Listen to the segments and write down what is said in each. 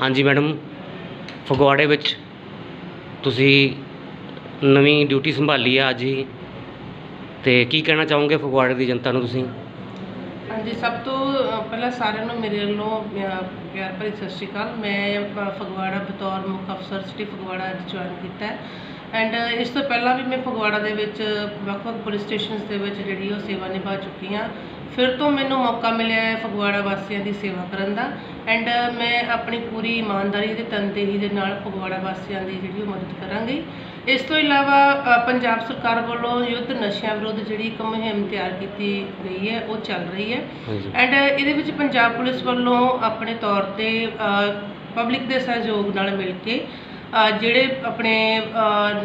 ਹਾਂਜੀ ਮੈਡਮ, ਫਗਵਾੜੇ ਵਿੱਚ ਤੁਸੀਂ ਨਵੀਂ ਡਿਊਟੀ ਸੰਭਾਲੀ ਆ ਅੱਜ ਹੀ। ਤੇ ਕੀ ਕਹਿਣਾ ਚਾਹੋਗੇ ਫਗਵਾੜੇ ਦੀ ਜਨਤਾ ਨੂੰ ਤੁਸੀਂ? ਹਾਂਜੀ, ਸਭ ਤੋਂ ਪਹਿਲਾਂ ਸਾਰਿਆਂ ਨੂੰ ਮੇਰੇ ਵੱਲੋਂ ਪਿਆਰ ਭਰੀ ਸਤਿ ਸ਼੍ਰੀ ਅਕਾਲ। ਮੈਂ ਫਗਵਾੜਾ ਬਤੌਰ ਮੁੱਖ ਅਫਸਰ ਸਿਟੀ ਫਗਵਾੜਾ ਅੱਜ ਜੁਆਇਨ ਕੀਤਾ ਹੈ। ਐਂਡ ਇਸ ਤੋਂ ਪਹਿਲਾਂ ਵੀ ਮੈਂ ਫਗਵਾੜਾ ਦੇ ਵਿੱਚ ਵੱਖ-ਵੱਖ ਪੁਲਿਸ ਸਟੇਸ਼ਨਸ ਦੇ ਵਿੱਚ ਜਿਹੜੀ ਉਹ ਸੇਵਾ ਨਿਭਾ ਚੁੱਕੀ ਹਾਂ। ਫਿਰ ਤੋਂ ਮੈਨੂੰ ਮੌਕਾ ਮਿਲਿਆ ਹੈ ਫਗਵਾੜਾ ਵਾਸੀਆਂ ਦੀ ਸੇਵਾ ਕਰਨ ਦਾ ਐਂਡ ਮੈਂ ਆਪਣੀ ਪੂਰੀ ਇਮਾਨਦਾਰੀ ਤੇ ਤਨਦੇਹੀ ਦੇ ਨਾਲ ਫਗਵਾੜਾ ਵਾਸੀਆਂ ਦੀ ਜਿਹੜੀ ਉਹ ਮਦਦ ਕਰਾਂਗੀ। ਇਸ ਤੋਂ ਇਲਾਵਾ ਪੰਜਾਬ ਸਰਕਾਰ ਵੱਲੋਂ ਯੁੱਧ ਨਸ਼ਿਆਂ ਵਿਰੁੱਧ ਜਿਹੜੀ ਇੱਕ ਮੁਹਿੰਮ ਤਿਆਰ ਕੀਤੀ ਗਈ ਹੈ ਉਹ ਚੱਲ ਰਹੀ ਹੈ। ਐਂਡ ਇਹਦੇ ਵਿੱਚ ਪੰਜਾਬ ਪੁਲਿਸ ਵੱਲੋਂ ਆਪਣੇ ਤੌਰ ਤੇ ਪਬਲਿਕ ਦੇ ਸਹਿਯੋਗ ਨਾਲ ਮਿਲ ਕੇ ਜਿਹੜੇ ਆਪਣੇ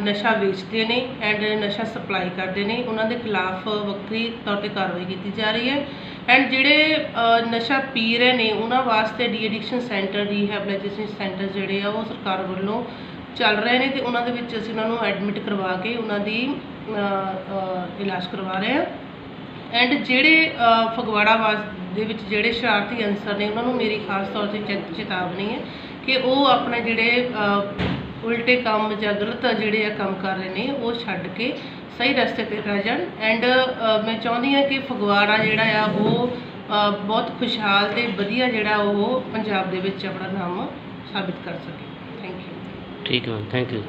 ਨਸ਼ਾ ਵੇਚਦੇ ਨੇ ਐਂਡ ਨਸ਼ਾ ਸਪਲਾਈ ਕਰਦੇ ਨੇ, ਉਹਨਾਂ ਦੇ ਖਿਲਾਫ ਵੱਖਰੀ ਤੌਰ ਤੇ ਕਾਰਵਾਈ ਕੀਤੀ ਜਾ ਰਹੀ ਹੈ। ਐਂਡ ਜਿਹੜੇ ਨਸ਼ਾ ਪੀ ਰਹੇ ਨੇ, ਉਹਨਾਂ ਵਾਸਤੇ de addiction centre rehabilitation centre ਜਿਹੜੇ ਆ, ਉਹ ਸਰਕਾਰ ਵੱਲੋਂ ਚੱਲ ਰਹੇ ਨੇ ਤੇ ਉਹਨਾਂ ਦੇ ਵਿੱਚ ਅਸੀਂ ਉਹਨਾਂ ਨੂੰ ਐਡਮਿਟ ਕਰਵਾ ਕੇ ਉਹਨਾਂ ਦੀ ਇਲਾਜ ਕਰਵਾ ਰਹੇ ਹਾਂ। ਐਂਡ ਜਿਹੜੇ ਫਗਵਾੜਾ ਵਾਸ ਦੇ ਵਿੱਚ ਜਿਹੜੇ ਸ਼ਰਾਰਤੀ ਅਨਸਰ ਨੇ, ਉਹਨਾਂ ਨੂੰ ਮੇਰੀ ਖਾਸ ਤੌਰ ਤੇ ਚੇ- ਚੇਤਾਵਨੀ ਹੈ ਕਿ ਉਹ ਆਪਣੇ ਜਿਹੜੇ ਉਲਟੇ ਕੰਮ ਜਾਂ ਗਲਤ ਜਿਹੜੇ ਆ ਕੰਮ ਕਰ ਰਹੇ ਨੇ, ਉਹ ਛੱਡ ਕੇ ਸਹੀ ਰਸਤੇ ਤੇ ਰਹਿ ਜਾਣ। ਐਂਡ ਮੈਂ ਚਾਹੁੰਦੀ ਹਾਂ ਕਿ ਫਗਵਾੜਾ ਜਿਹੜਾ ਆ, ਉਹ ਬਹੁਤ ਖੁਸ਼ਹਾਲ ਤੇ ਵਧੀਆ ਜਿਹੜਾ ਉਹ ਪੰਜਾਬ ਦੇ ਵਿੱਚ ਆਪਣਾ ਨਾਮ ਸਾਬਿਤ ਕਰ ਸਕੇ। ਥੈਂਕ ਯੂ ਠੀਕ ਹੈ ਮੈਮ ਥੈਂਕ ਯੂ